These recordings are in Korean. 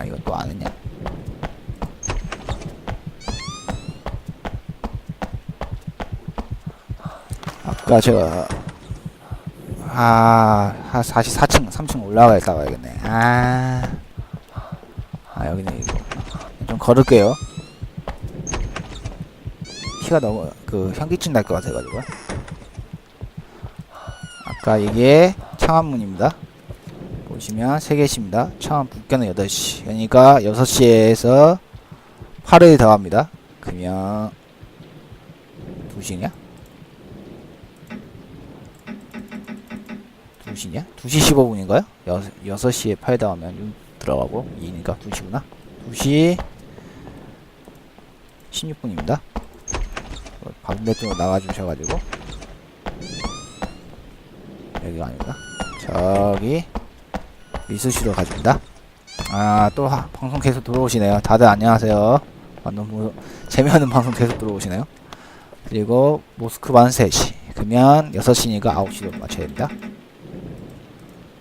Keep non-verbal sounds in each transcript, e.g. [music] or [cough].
아 이거 또안 했냐 아까 제가 아, 한 44층, 3층 올라가 있다 가야겠네. 아, 아 여기는 이거 좀 걸을게요. 피가 너무 그 현기증 날 것 같아가지고. 아까 이게 창안문입니다. 보시면 세 개씩입니다. 창안 북견은 8시. 그러니까 6시에서 8을 더합니다. 그러면 2시냐? 2시냐? 2시 15분인가요? 6, 6시에 8 더하면 6 들어가고 2니까 2시구나. 2시 16분입니다. 반대쪽으로 나가주셔가지고 여기가 아닙니다. 저기 미스시로 가줍니다. 아, 또 하- 방송 계속 들어오시네요. 다들 안녕하세요. 아, 너무 재미없는 [laughs] 방송 계속 들어오시네요. 그리고 모스크바는 3시. 그러면 6시니까 9시로 맞춰야 됩니다.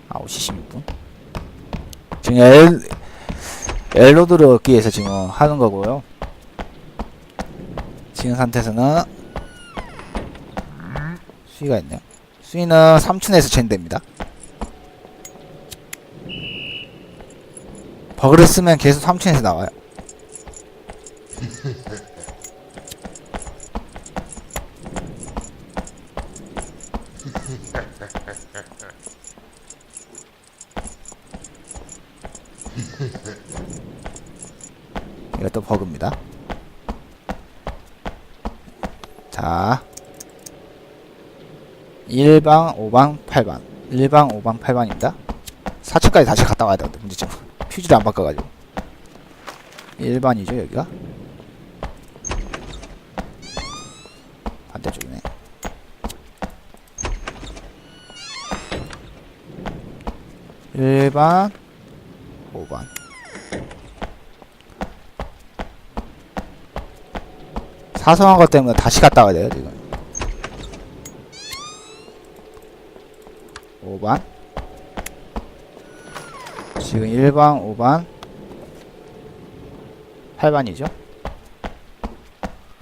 9시 16분. 지금 엘, 엘로드를 얻기 위해서 지금 하는 거고요. 지금 상태에서는 수위가 있네요. 수위는 3층에서 젠됩니다. 버그를 쓰면 계속 3층에서 나와요. 이것도 버그입니다. 자, 1방, 5방, 8방. 1방, 5방, 8방입니다. 4층까지 다시 갔다 와야 되는데, 문제점. 퓨즈를 안 바꿔가지고. 1반이죠, 여기가? 반대쪽이네. 일반 5반. 사소한 것 때문에 다시 갔다 와야 돼요, 지금. 5반. 지금 1반, 5반, 8반이죠.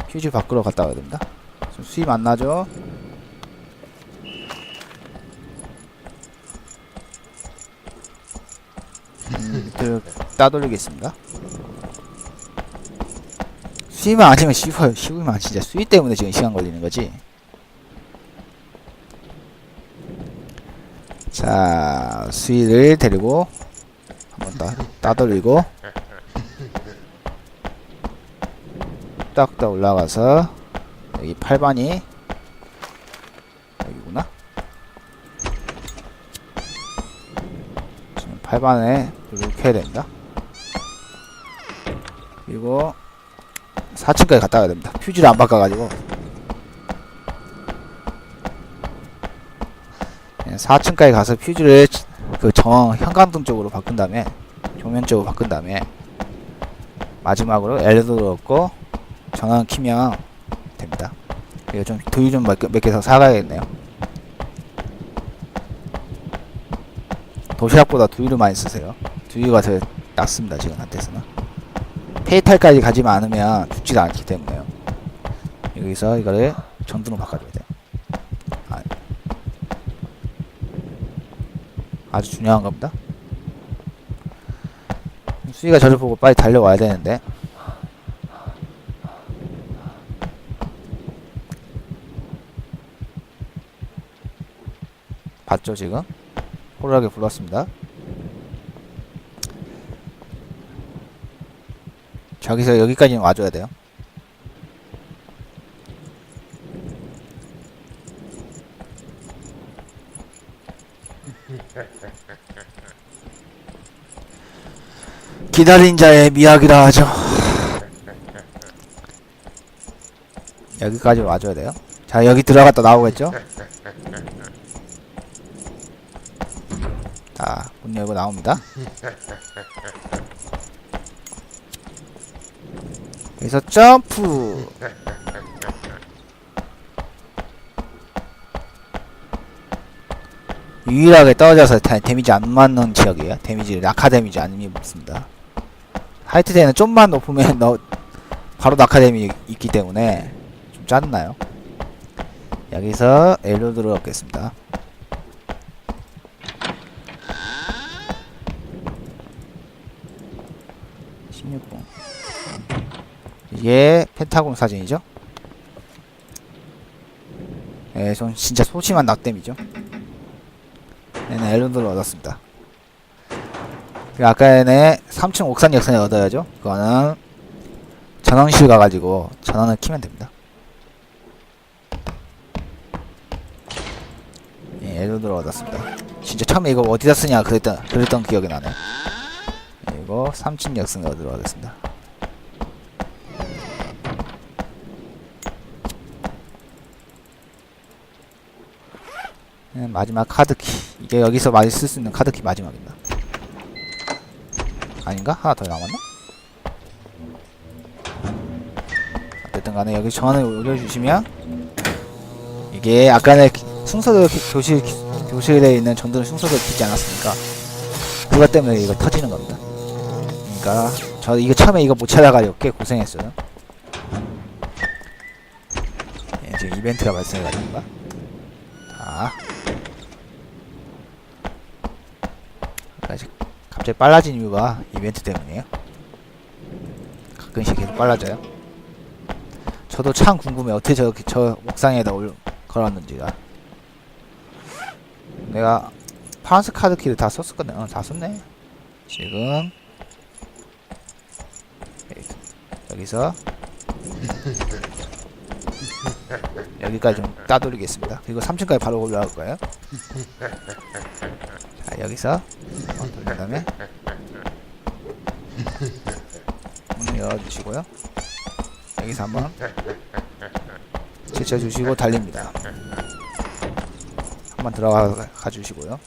휴지 밖으로 갔다 와야 됩니다. 수입 안 나죠? 음, 밑을 따돌리겠습니다. 수입만 아니면 쉬워요. 쉬우면 진짜 수입 때문에 지금 시간 걸리는 거지. 자, 수위를 데리고 따, 따돌리고 딱딱 올라가서 여기 8반이 여기구나. 지금 8반에 불을 켜야 됩니다. 그리고 4층까지 갔다 가야 됩니다. 퓨즈를 안 바꿔가지고 4층까지 가서 퓨즈를 그정 형광등 쪽으로 바꾼 다음에 조면 쪽으로 바꾼 다음에 마지막으로 엘리도를 얻고 전원 키면 됩니다. 이거 좀 두유 좀 몇 개 더 사가야겠네요. 도시락보다 두유를 많이 쓰세요. 두유가 더 낫습니다 지금 한테서는. 페이탈까지 가지만 않으면 죽지도 않기 때문에요. 여기서 이거를 전등으로 바꿔줘야 돼요. 아, 아주 중요한 겁니다. 수위가 저를 보고 빨리 달려와야 되는데 봤죠 지금? 호루라기 불렀습니다. 저기서 여기까지는 와줘야 돼요. [laughs] 기다린 자의 미학이라 하죠. 여기까지 와줘야 돼요. 자, 여기 들어갔다 나오겠죠? 자, 문 열고 나옵니다. 여기서 점프! 유일하게 떨어져서 다- 데미지 안 맞는 지역이에요. 데미지, 낙하 데미지 안 입습니다. 하이트 대는 좀만 높으면 [laughs] 너 바로 낙하됨이 있기 때문에 좀 짜증나요. 여기서 엘로드를 얻겠습니다. (16번) 이게 펜타곤 사진이죠 예, 전 진짜 소심한 낙댐이죠 얘는 엘로드를 얻었습니다. 그리고 아까 전에 3층 옥산 역선에 얻어야죠. 그거는 전원실 가가지고 전원을 키면 됩니다. 예, 엘로드를 얻었습니다. 진짜 처음에 이거 어디다 쓰냐 그랬던, 그랬던 기억이 나네 이거 3층 역선에 얻으러 가겠습니다 네, 마지막 카드키 이게 여기서 많이 쓸 수 있는 카드키 마지막입니다 아닌가? 하나 더 남았나? 어쨌든 간에 여기 전원을 올려주시면 이게 아까는 순서대로 기- 교실 교실에 있는 전등을 순서대로 켜지 않았습니까? 그것 때문에 이거 터지는 겁니다 그러니까 저 이거 처음에 이거 못 찾아가지고 꽤 고생했어요 예, 지금 이벤트가 발생해가지고인가? 자 아직 갑자기 빨라진 이유가 이벤트 때문이에요. 가끔씩 계속 빨라져요. 저도 참 궁금해 어떻게 저렇게 저 옥상에다 올 걸었는지가. 내가 파란색 카드 키를 다 썼었거든. 어, 다 썼네. 지금 여기서 여기까지 좀 따돌리겠습니다. 그리고 3층까지 바로 올라갈 거예요. 자 여기서 한번 돌린 다음에 문을 열어주시고요. 여기서 한번 제쳐주시고 달립니다. 한번 들어가 가주시고요.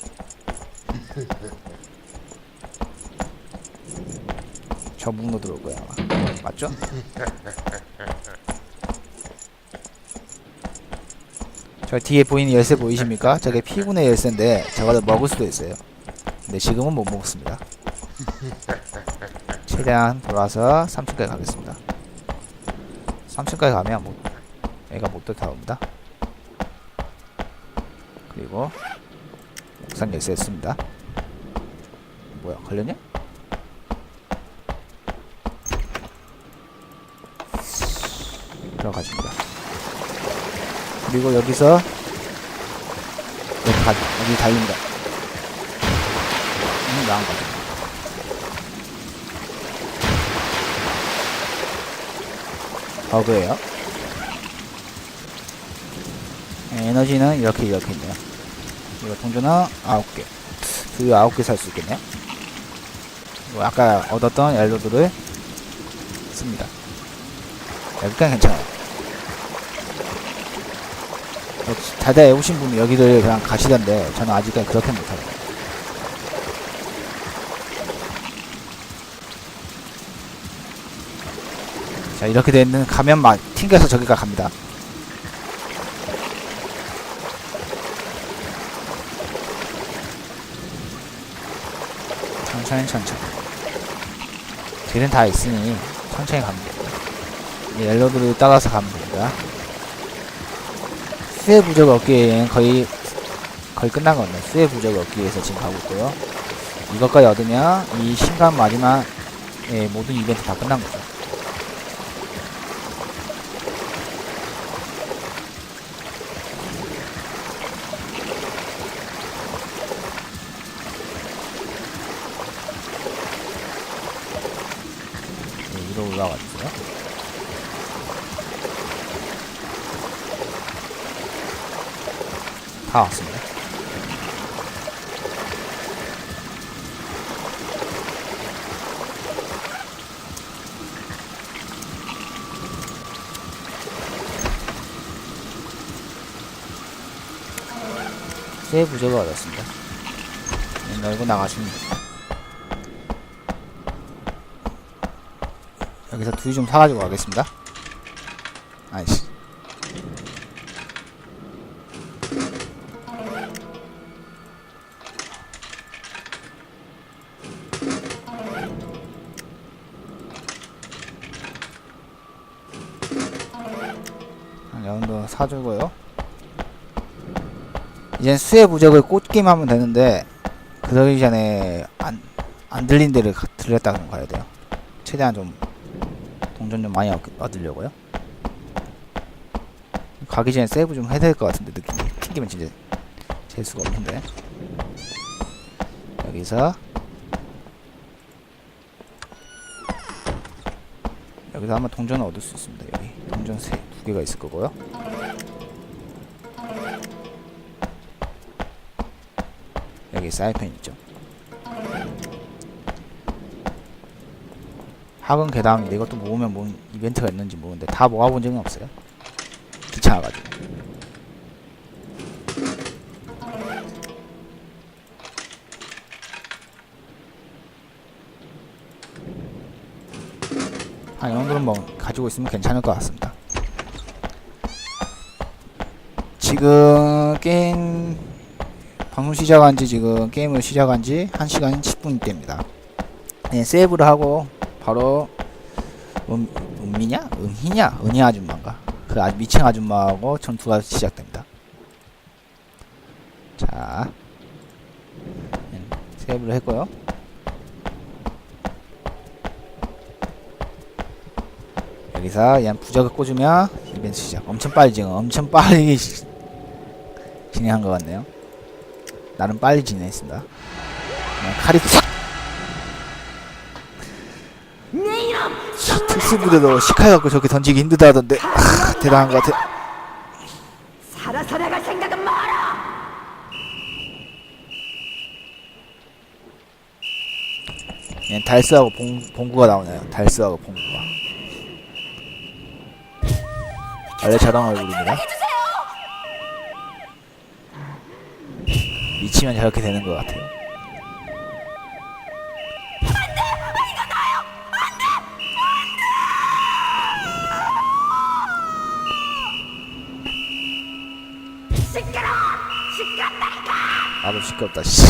저 문으로 들어올 거예요. 아마 맞죠? 저 뒤에 보이는 열쇠 보이십니까? 저게 피군의 열쇠인데 저거를 먹을 수도 있어요 근데 지금은 못 먹습니다. [laughs] 최대한 돌아서 3층까지 가겠습니다. 3층까지 가면 못, 애가 못 들어옵니다. 그리고 옥상 열쇠 했습니다. 뭐야 걸렸냐? 들어가줍니다. 그리고 여기서 여기, 가, 여기 달립니다. 음, 나은 거. 버그예요. 네, 에너지는 이렇게 이렇게 있네요. 이거 동전은 9개. 두유 9개 살 수 있겠네요. 아까 얻었던 엘로드를 씁니다. 여기까지 괜찮아요. 어, 다들 해오신 분이 여기를 그냥 가시던데 저는 아직까지 그렇게 못하고 자 이렇게 되는 가면 막 튕겨서 저기가 갑니다. 천천히 천천히. 길은 다 있으니 천천히 이 엘로드를 따라서 가면 됩니다 수혜 부적 얻기에는 거의 거의 끝난 건데 수혜 부적 얻기 위해서 지금 가고 있고요. 이것까지 얻으면 이 신간 마지막 예, 모든 이벤트 다 끝난 거죠 다 왔습니다. 새 부적을 얻었습니다. 네, 열고 나가시면 됩니다. 여기서 두유 좀 사가지고 가겠습니다. 아이씨. 사주고요. 이젠 수의 부적을 꽂기만 하면 되는데 그러기 전에 안, 안 들린 데를 가- 들렸다 그러면 가야 돼요. 최대한 좀 동전 좀 많이 얻, 얻으려고요. 가기 전에 세이브 좀 해야 될 것 같은데 느낌이 튕기면 진짜 잴 수가 없는데 여기서 여기서 아마 동전을 얻을 수 있습니다. 여기 동전 세, 두 개가 있을 거고요. 여기 사이펜 있죠. 학원 괴담인데 이것도 모으면 뭐 이벤트가 있는지 모르는데 다 모아본 적은 없어요. 귀찮아가지고. 한이 정도는 뭐 가지고 있으면 괜찮을 것 같습니다. 지금 게임 방송 시작한 지 지금 게임을 시작한 지 1시간 10분 됩니다. 네, 세이브를 하고 바로 음, 은미냐? 은희냐? 은희 아줌마인가? 그 아, 미친 아줌마하고 전투가 시작됩니다. 자, 네, 세이브를 했고요. 여기서 얘 부적을 꽂으면 이벤트 시작. 엄청 빨리 지금 엄청 빨리 시- [laughs] 진행한 것 같네요. 나름 빨리 진행했습니다. 그냥 칼이 싹. 시- 특수부대도 시칼 갖고 저렇게 던지기 힘들다 하던데 아, 대단한 것 같아. 생각은 마라. 얘 달스하고 봉, 봉구가 나오네요. 달스하고 봉구가. 원래 자동 얼굴입니다. 미치면 저렇게 되는 것 같아요. 나도 시끄럽다, 씨.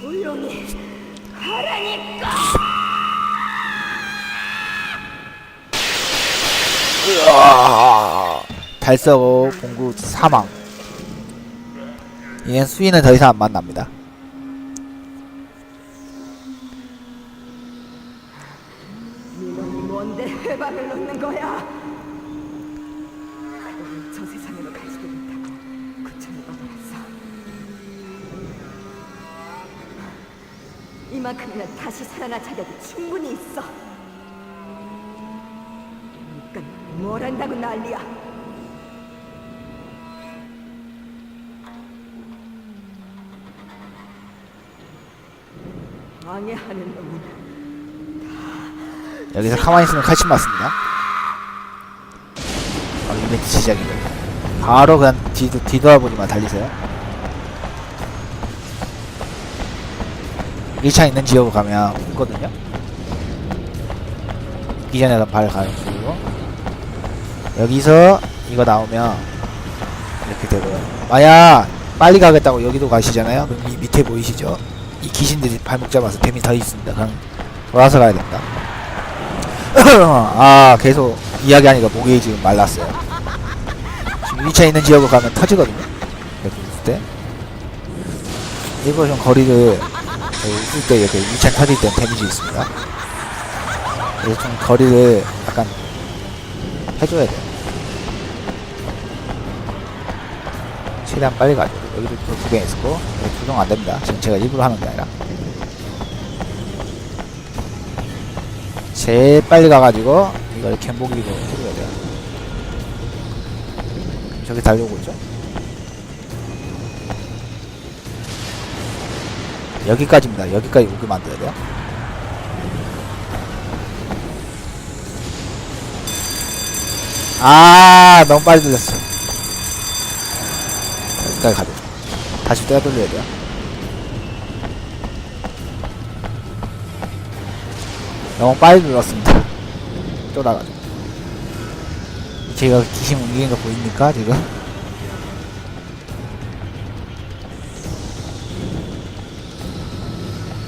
조용히 하라니까. 달서고 봉구 사망. 얘는 수위는 더 이상 안 만납니다. 이만큼이면 다시 살아날 자격이 충분히 하는 놈은 여기서 가만히 있으면 칼침 맞습니다. 바로 이벤트 시작이에요. 바로 그냥 뒤도, 뒤돌아보기만 달리세요. 1차 있는 지역으로 가면 있거든요. 이전에 발 가지고 여기서 이거 나오면 이렇게 되고요. 만약 빨리 가겠다고 여기도 가시잖아요. 그럼 이 밑에 보이시죠? 이 귀신들이 발목 잡아서 뱀이 더 있습니다. 그럼 돌아서 가야 됩니다. [laughs] 아 계속 이야기하니까 목이 지금 말랐어요. 지금 2차 있는 지역으로 가면 터지거든요. 이렇게 웃을 때. 일부러 좀 거리를 웃을 때 이렇게 2차 터질 때 데미지 있습니다. 그래서 좀 거리를 약간 해줘야 돼요. 최대한 빨리 가죠 여기도 또두개 있었고 조정 안됩니다 제가 일부러 하는 게 아니라 제일 빨리 가가지고 이걸 캔복이로 해줘야 돼요. 저기 달려오고 있죠? 여기까지입니다. 여기까지 오게 만들어야 돼요. 아, 너무 빨리 들렸어. 여기까지 가죠. 다시 떼어 돌려야 돼요. 너무 빨리 눌렀습니다. 또 나가죠. 제가 귀신 움직이는 거 보입니까, 지금?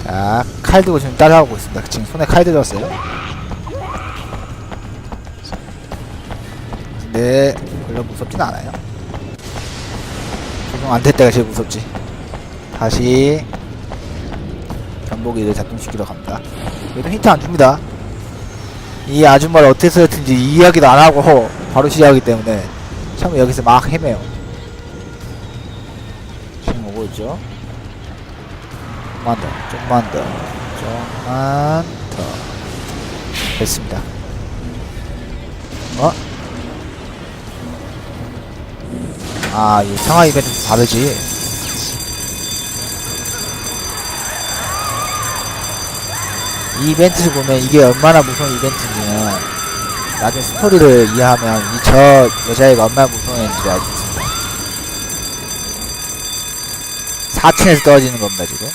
자, 칼 들고 지금 따라오고 있습니다. 지금 손에 칼 들었어요. 근데 별로 무섭진 않아요. 적용 안될 때가 제일 무섭지. 다시 경보기를 작동시키러 갑니다. 얘도 힌트 안 줍니다. 이 아줌마를 어떻게 쓰였든지 이야기도 안 하고 바로 시작하기 때문에 참 여기서 막 헤매요. 지금 오고 있죠. 좀만 더, 좀만 더, 좀만 더. 됐습니다. 어? 아, 이 상하 이벤트 좀 다르지. 이 이벤트를 보면 이게 얼마나 무서운 이벤트인지는 나중에 스토리를 이해하면 이 저 여자애가 얼마나 무서운 애인지 알수 있습니다. 4층에서 떨어지는 겁니다, 지금.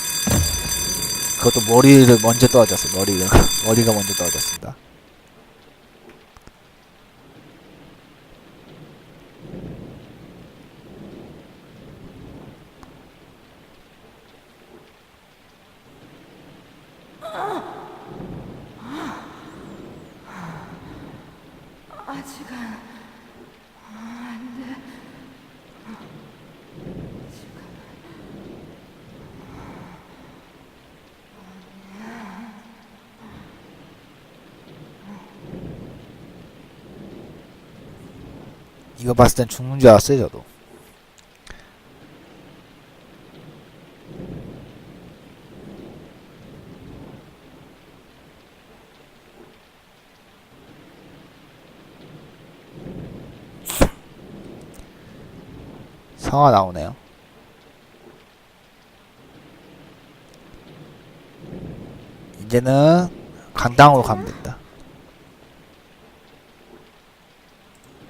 그것도 머리를 먼저 떨어졌어요, 머리가. 머리가 먼저 떨어졌습니다. 이거 봤을 땐 죽는 줄 알았어요, 저도. 성화 나오네요. 이제는 강당으로 가면 된다.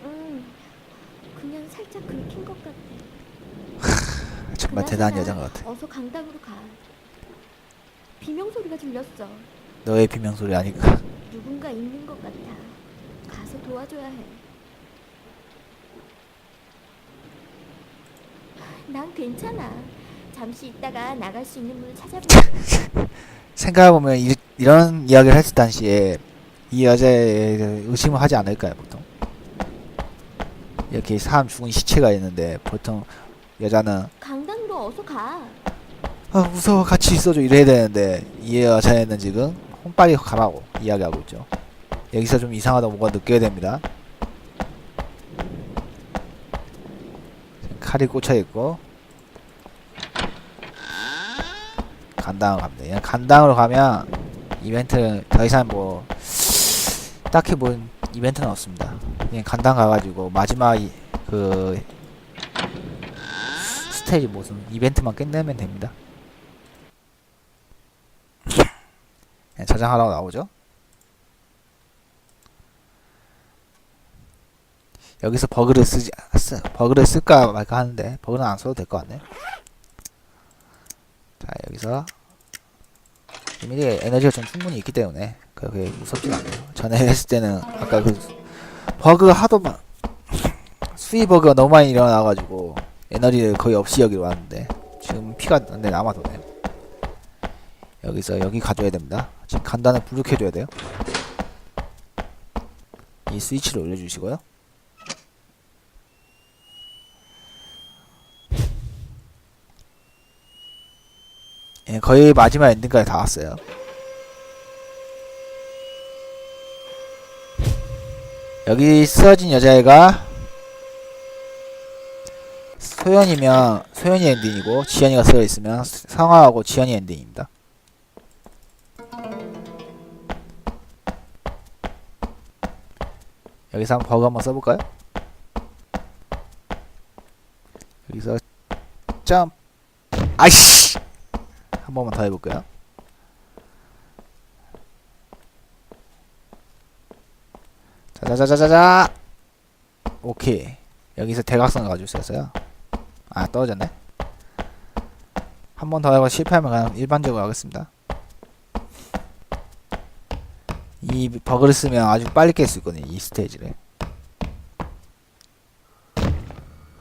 응, 그냥 살짝 긁힌 것 같아. 정말 그나저나 대단한 여자인 것 같아. 어서 강당으로 가. 비명 소리가 들렸어. 너의 비명 소리 아니까. [laughs] 누군가 있는 것 같아. 가서 도와줘야 해. 난 괜찮아. 잠시 있다가 나갈 수 있는 문을 찾아볼게. [laughs] 생각해보면 이, 이런 이야기를 했을 당시에 이 여자에 의심을 하지 않을까요 보통 이렇게 사람 죽은 시체가 있는데 보통 여자는 어서 가. 아 무서워 같이 있어줘. 이래야 되는데. 이 여자애는 지금. 혼빨리 가라고 이야기하고 있죠. 여기서 좀 이상하다고 뭔가 느껴야 됩니다. 칼이 꽂혀있고. 간당으로 갑니다 그냥 간당으로 가면 이벤트 더 이상 뭐 딱히 뭐 이벤트는 없습니다. 그냥 간당 가가지고 마지막 이, 그 스테이지 무슨 이벤트만 끝내면 됩니다 그냥 저장하라고 나오죠. 여기서 버그를 쓰지 쓰, 버그를 쓸까 말까 하는데 버그는 안 써도 될 것 같네. 자 여기서 이미 에너지가 좀 충분히 있기 때문에 그렇게 무섭진 않아요. 전에 했을 때는 아까 그 버그가 하도 막 수위 버그가 너무 많이 일어나가지고 에너지를 거의 없이 여기로 왔는데 지금 피가 안돼 남아도네요. 여기서 여기 가져야 됩니다. 지금 간단히 부족해줘야 돼요. 이 스위치를 올려주시고요. 예, 거의 마지막 엔딩까지 다 왔어요. 여기 쓰러진 여자애가 소연이면 소연이 엔딩이고 지연이가 쓰여 있으면 상화하고 지연이 엔딩입니다. 여기서 한번 버그 한번 써볼까요? 여기서 점 아이씨 한 번만 더 해볼까요? 자자자자자자 오케이 여기서 대각선을 가지고 있었어요 아 떨어졌네 한 번 더 하고 실패하면 그냥 일반적으로 하겠습니다 이 버그를 쓰면 아주 빨리 깰 수 있거든요 이 스테이지를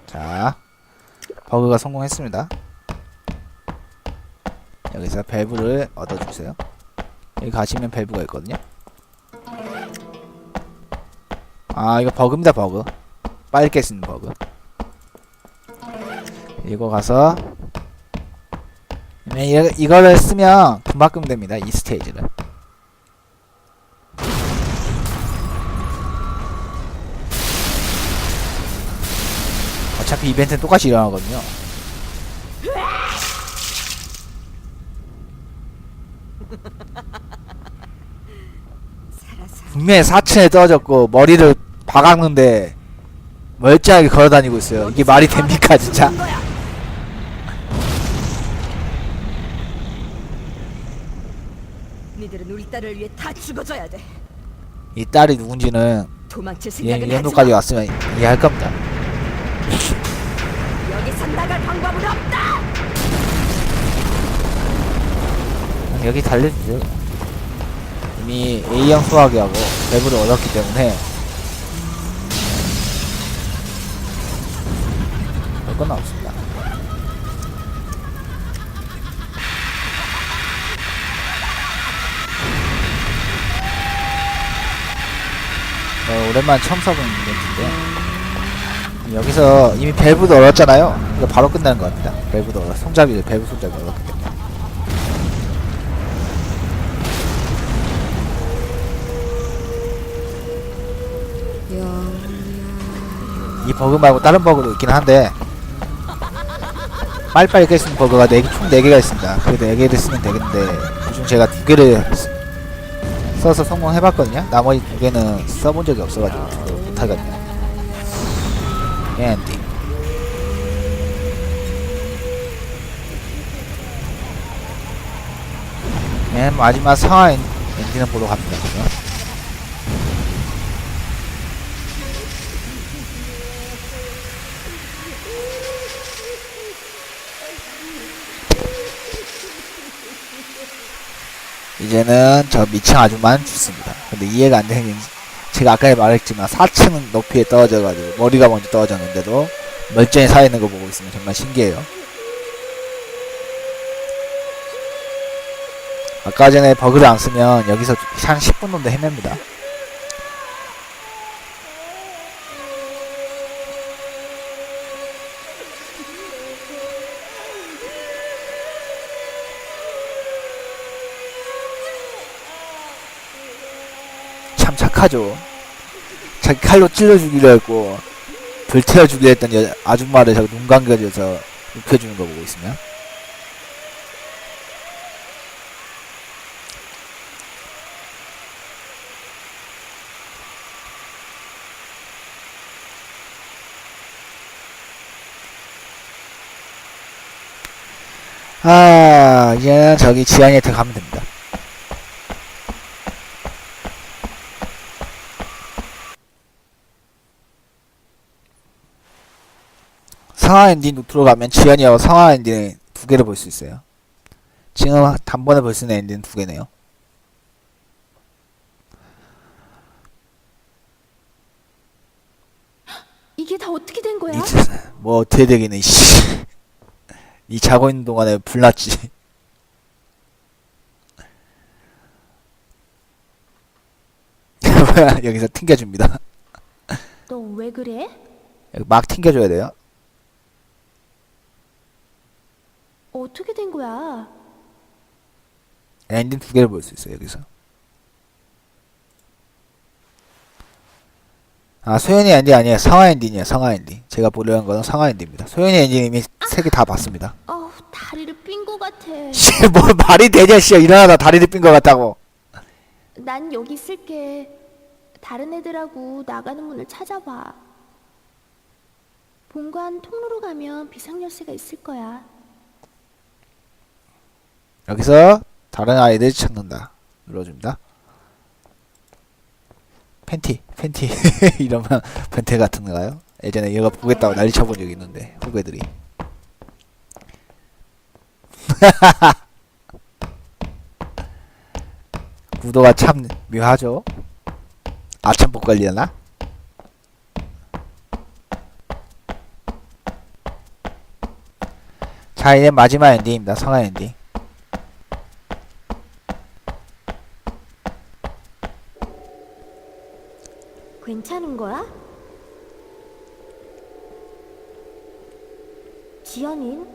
자 버그가 성공했습니다 여기서 밸브를 얻어주세요 여기 가시면 밸브가 있거든요. 아 이거 버그입니다 버그. 빨리 쓰는 버그. 이거 가서 네, 이, 이거를 쓰면 금방 끄면 됩니다. 이 스테이지를. 어차피 이벤트는 똑같이 일어나거든요. 분명히 4층에 떨어졌고 머리를 박았는데 멀쩡하게 걸어다니고 있어요. 이게 말이 됩니까 진짜? 니들은 우리 딸을 위해 다 죽어줘야 돼. 이 딸이 누군지는 도망칠 이, 생각은 하지 정도까지 마. 왔으면 이해할 겁니다. 여기서 나갈 방법은 없다. 여기 달려주죠. 이미 A형 수학이하고 랩을 얻었기 때문에 별 건 없습니다. 오랜만에 처음 써보는 이벤트인데 여기서 이미 밸브도 얻었잖아요. 이거 바로 끝나는 것 같습니다. 밸브도 얻었, 손잡이, 밸브 손잡이 얻었기 때문에. 이 버그 말고 다른 버그도 있긴 한데 빨리빨리 깰 수 있는 버그가 4개, 총 4개가 있습니다 그래도 4개를 쓰면 되겠는데 그중 제가 2개를 써서 성공해봤거든요. 나머지 2개는 써본 적이 없어가지고 못하거든요 엔딩. 맨 마지막 상하 엔- 엔딩을 보러 갑니다 그죠? 이제는 저 미층 아줌마는 죽습니다. 근데 이해가 안 되는 게 제가 아까 말했지만 4층 높이에 떨어져가지고 머리가 먼저 떨어졌는데도 멀쩡히 살아있는 거 보고 있으면 정말 신기해요. 아까 전에 버그를 안 쓰면 여기서 한 10분 정도 헤맵니다. 착하죠. 자기 칼로 찔러 죽이려 했고 불태워 죽이려 했던 여, 아줌마를 저눈 감겨줘서 눕혀주는 거 보고 있으면 아 이제는 저기 지안이한테 가면 됩니다. 상하 엔딩 노트로 가면 지연이하고 상하 엔딩 두 개를 볼 수 있어요. 지금 단번에 볼 수 있는 엔딩 두 개네요. 이게 다 어떻게 된 거야? 이, 뭐 어떻게 되기는 씨. 이 자고 있는 동안에 불났지. [laughs] 여기서 튕겨줍니다. 너 왜 그래? 막 튕겨줘야 돼요. 어떻게 된 거야? 엔딩 두 개를 볼 수 있어요 여기서. 아 소연이 엔딩 아니에요 상하 엔딩이에요 상하 엔딩. 제가 보려는 거는 상하 엔딩입니다. 소연이 엔딩 이미 세 개 다 봤습니다. 어우 다리를 삔 거 같아. [laughs] 씨, 뭐 말이 되냐, 씨. 일어나다 다리를 삔것 같다고. 난 여기 있을게. 다른 애들하고 나가는 문을 찾아봐. 본관 통로로 가면 비상열쇠가 있을 거야. 여기서 다른 아이들 찾는다. 눌러줍니다. 팬티, 팬티. [laughs] 이러면 벤테 같은 거가요? 예전에 얘가 보겠다고 난리 쳐본 적이 있는데, 후배들이. [laughs] 구도가 참 묘하죠? 아참복 걸리나? 자, 이제 마지막 엔딩입니다. 성화 엔딩. 괜찮은 거야? 지연인?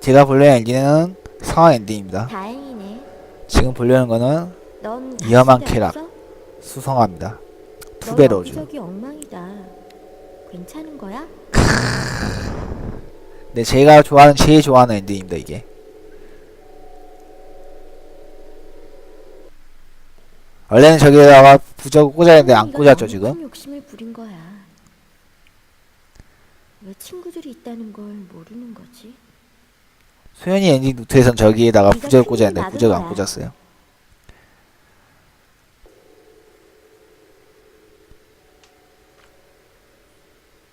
제가 보려는 엔딩은 상황 엔딩입니다. 다행이네. 지금 보려는 거는 넌 위험한 쾌락. 없어? 수성합니다. 넌 투베로즈. 여기저기 엉망이다. 괜찮은 거야? 네, 제가 좋아하는 제일 좋아하는 엔딩입니다. 이게. 원래는 저기다가 부적을 꽂아야 되는데 안 꽂았죠 지금. 큰 욕심을 부린 거야. 왜 친구들이 있다는 걸 모르는 거지? 소연이 엔딩 노트에선 저기에다가 생각이 꽂아야 되는데 부적을 안. 꽂았어요.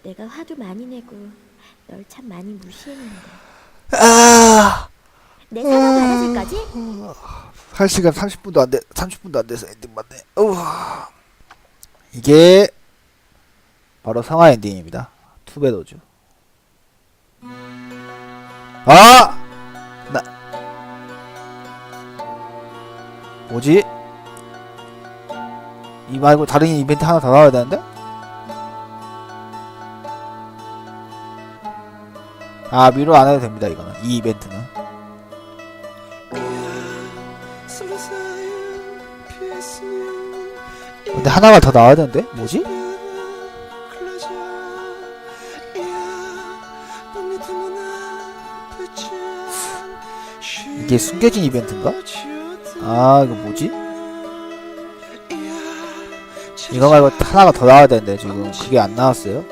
내가 화도 많이 내고 널 참 많이 무시했는데 아, 내 사랑 받아줄까지? 1시간 30분도 안 돼, 30분도 안 돼서 엔딩 맞네. 우와. 이게 바로 성화 엔딩입니다. 투베도주. 아! 나 뭐지? 이 말고 다른 이벤트 하나 더 나와야 되는데? 아 미로 안 해도 됩니다 이거는 이 이벤트는 근데 하나가 더 나와야 되는데 뭐지? 이게 숨겨진 이벤트인가? 아 이거 뭐지? 이거 말고 하나가 더 나와야 되는데 지금 그게 안 나왔어요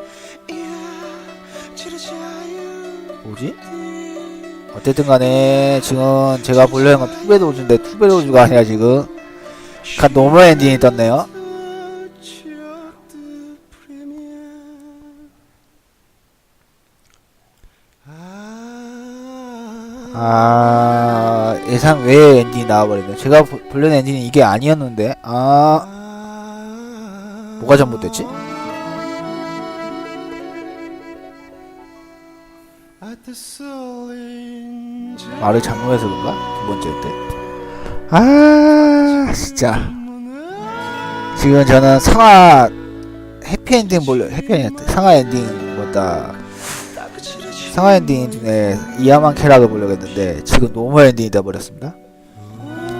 뭐지? 어쨌든 간에 지금 제가 보려는 건 투베로즈인데 투베로즈가 아니라 지금 간 노멀 엔딩이 떴네요 아 예상 외의 엔딩이 나와버리네 제가 보- 보려는 엔딩은 이게 아니었는데 아 뭐가 잘못됐지? 말을 잘못해서 그런가? 두 번째 때 아 진짜 지금 저는 상하 해피엔딩 보려 해피엔딩 상하 엔딩보다 상하 엔딩 중에 이야만 캐락을 보려고 했는데 지금 노멀 엔딩이 돼버렸습니다.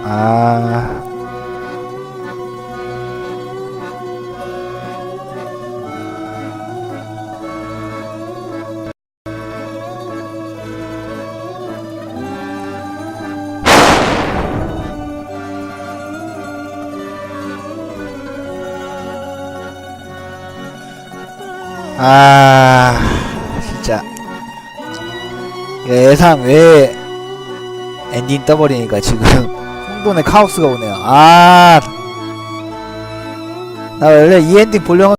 아. 아 예상 외에 엔딩 떠버리니까 지금 혼돈의 카오스가 오네요. 아 나 원래 이 엔딩 보려고